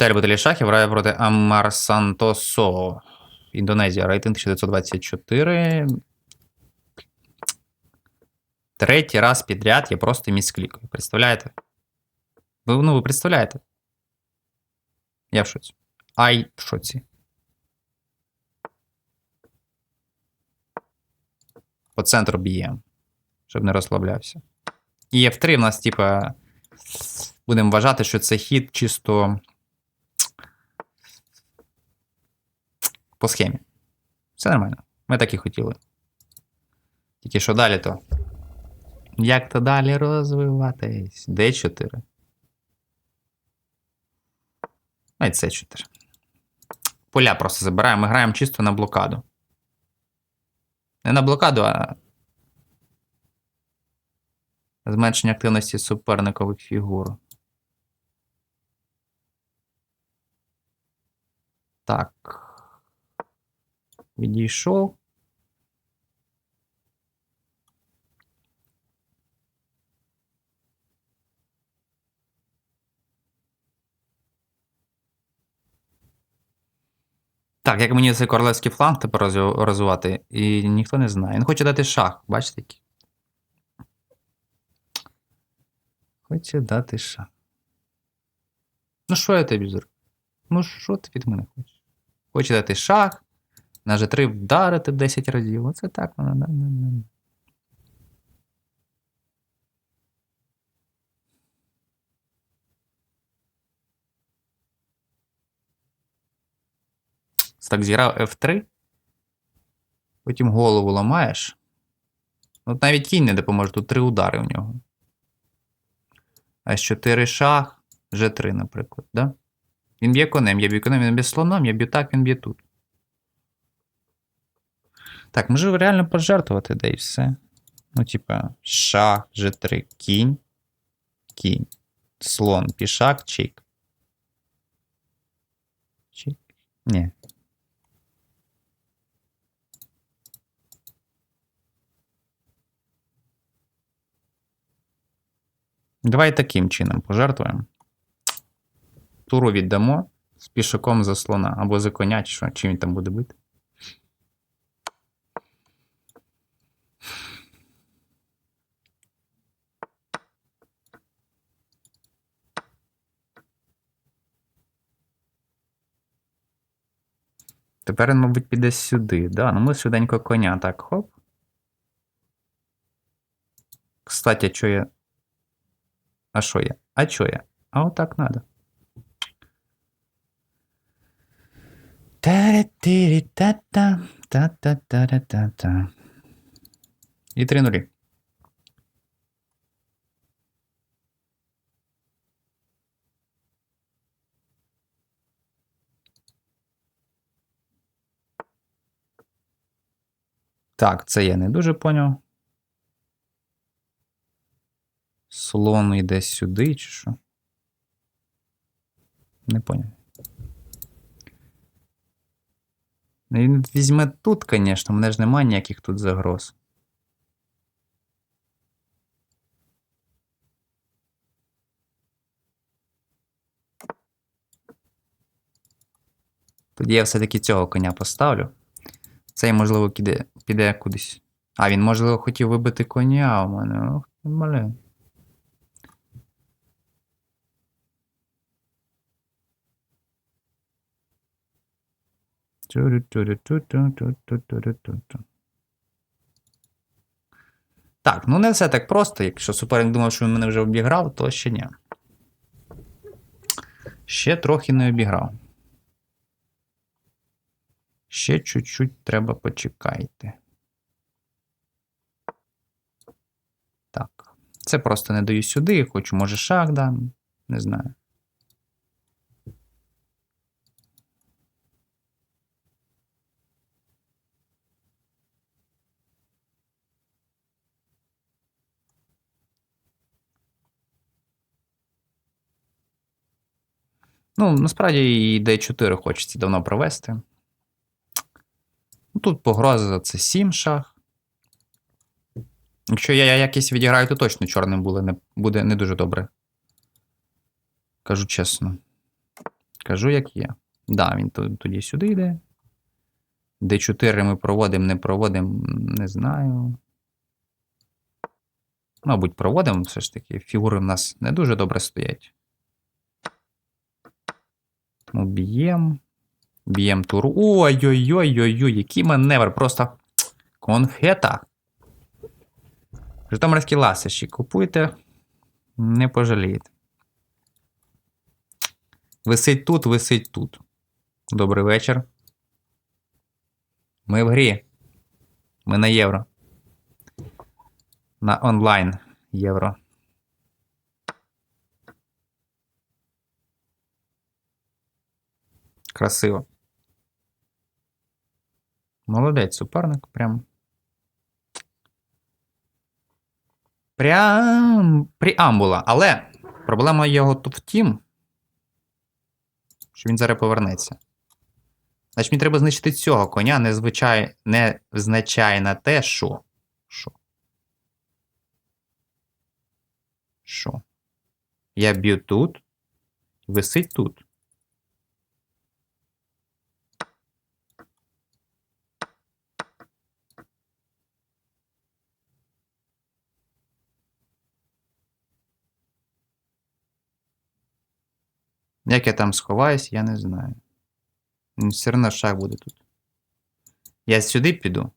Віталій Баталій грає проти Амар Сантосо. Індонезія, рейтинг 1924. Третій раз підряд я просто місклікаю. Представляєте? Ви, ну, ви представляєте? Я в шоці. Ай в шоці. По центру б'ємо, щоб не розслаблявся. І F3 в нас, типа, будемо вважати, що це хід чисто по схемі. Все нормально. Ми так і хотіли. Тільки що далі то. Як то далі розвиватись? D4. А й C4. Поля просто забираємо. Ми граємо чисто на блокаду. Не на блокаду, а зменшення активності суперникових фігур. Так. Відійшов. Так, як мені цей королевський фланг тепер розвивати, і ніхто не знає. Він хоче дати шах, бачите? Хоче дати шах. Ну, що я тобі зроблю? Ну, що ти від мене хочеш? Хоче дати шах, на G3 вдарити 10 разів. Оце так да. Так зіграв F3. Потім голову ламаєш. От навіть кінь не допоможе, тут три удари у нього. С4 шах, G3, наприклад, да? Він б'є конем, я б'ю конем, він б'є слоном, я б'ю так, він б'є тут. Так, може реально пожертвувати, да і все. Ну, типа, шах, G3, кінь, кінь, слон, пішак, чик. Чик. Ні. Давай таким чином пожертвуємо. Туру віддамо з пішаком за слона або за коня, чи що, чим він там буде бити. Тепер він, мабуть, піде сюди. Да, ну ми швиденько коня. Так, хоп. Кстати, а що я. А що я? А що я? А отак надо. Та-ра-тирі-та-та, та-та-та-ра-та-та. І три нулі. Так, це я не дуже поняв. Слон йде сюди, чи що? Не поняв. Він візьме тут, звісно, мене ж немає ніяких тут загроз. Тоді я все-таки цього коня поставлю. Цей, можливо, піде, піде кудись. А, він, можливо, хотів вибити коня у мене. Ох. Тю-рю-тю-рю-тю-тю-тю-тю-тю-тю. Так, ну не все так просто. Якщо суперник думав, що він мене вже обіграв, то ще ні. Ще трохи не обіграв. Ще чуть-чуть треба почекайте. Так. Це просто не даю сюди, хочу, може, шах дам. Не знаю. Ну, насправді і D4 хочеться давно провести. Тут погроза це 7 шах. Якщо я якісь відіграю, то точно чорним буде не, буде не дуже добре. Кажу чесно. Кажу, як є. Да, він тоді сюди йде. Д4 ми проводимо, не проводимо, не знаю. Мабуть, проводимо все ж таки. Фігури в нас не дуже добре стоять. Тому б'ємо. Б'ємо туру. Ой-ой-ой-ой-ой, який маневр! Просто конфета. Житомирські ласощі купуйте, не пожалієте. Висить тут, висить тут. Добрий вечір. Ми в грі. Ми на євро. На онлайн євро. Красиво. Молодець, суперник. Прям. Прям преамбула. Але проблема його тут в тім, що він зараз повернеться. Значить, мені треба знищити цього коня, незвичай... не взначає на те, що. Що? Що? Я б'ю тут, висить тут. Як я там сховаюсь, я не знаю. Ну, Все одно шах буде тут. Я сюди піду.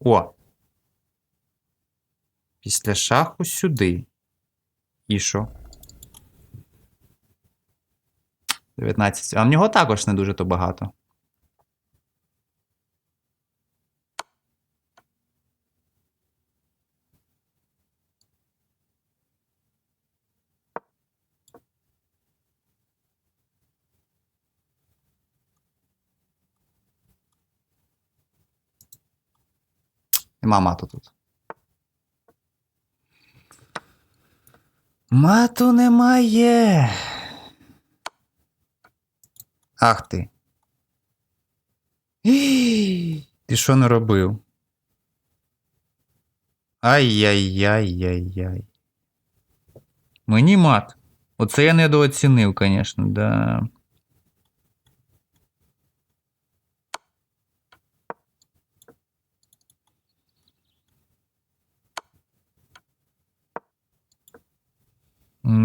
О! Після шаху сюди. І що? 19. А в нього також не дуже то багато. Нема мату тут. Мату немає. Ах ти. Ти що не робив? Ай-яй-яй-яй-яй. Мені мат. Оце я недооцінив, звісно, да.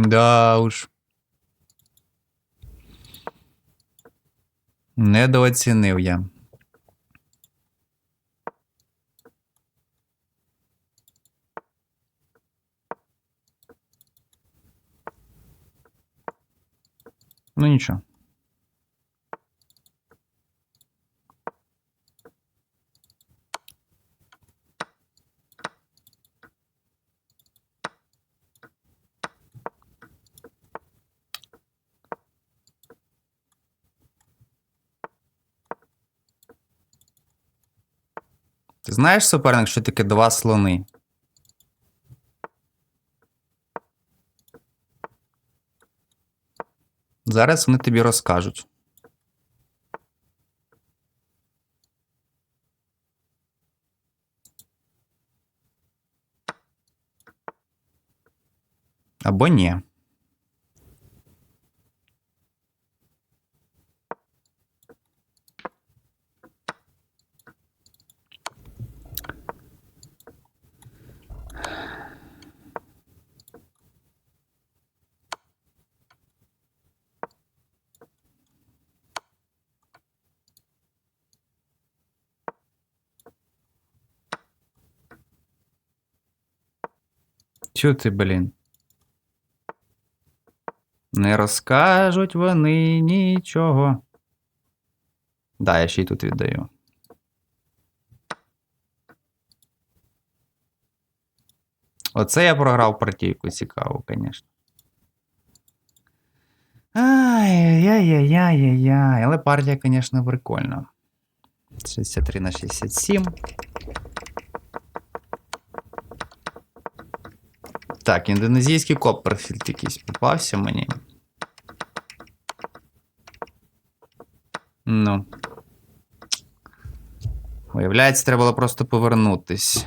Да уж. Недооцінив я. Ну нічого. Ти знаєш, суперник, що таке два слони? Зараз вони тобі розкажуть. Або ні. Чого ти, блін? Не розкажуть вони нічого. Да, я ще й тут віддаю. Оце я програв партійку цікаву, звісно. Ай-яй-яй-яй-яй. Але партія, звісно, прикольна. 63 на 67. Так, індонезійський Копперфільд якийсь попався мені. Ну. Виявляється, треба було просто повернутись.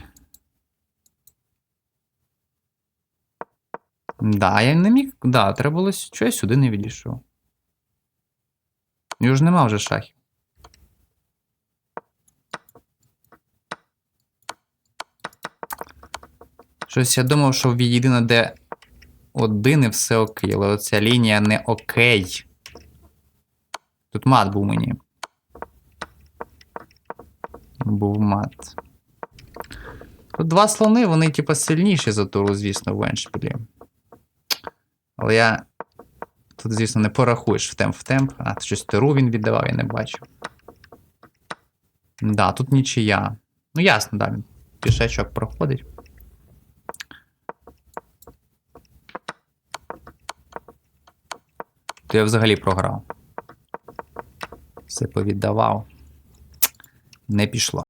Да, я не міг. Да, треба було. Чого я сюди не відійшов? Його ж нема вже шахів. Щось я думав, що в єдине, де один і все окей, але оця лінія не окей. Тут мат був мені. Був мат. Тут два слони, вони, типа, сильніші за туру, звісно, в Еншпілі. Але я. Тут, звісно, не порахуєш в темп в темп. А, щось туру він віддавав, я не бачив. Да, тут нічия. Ну, ясно, да, він пішечок проходить. То я взагалі програв. Все повіддавав. Не пішло.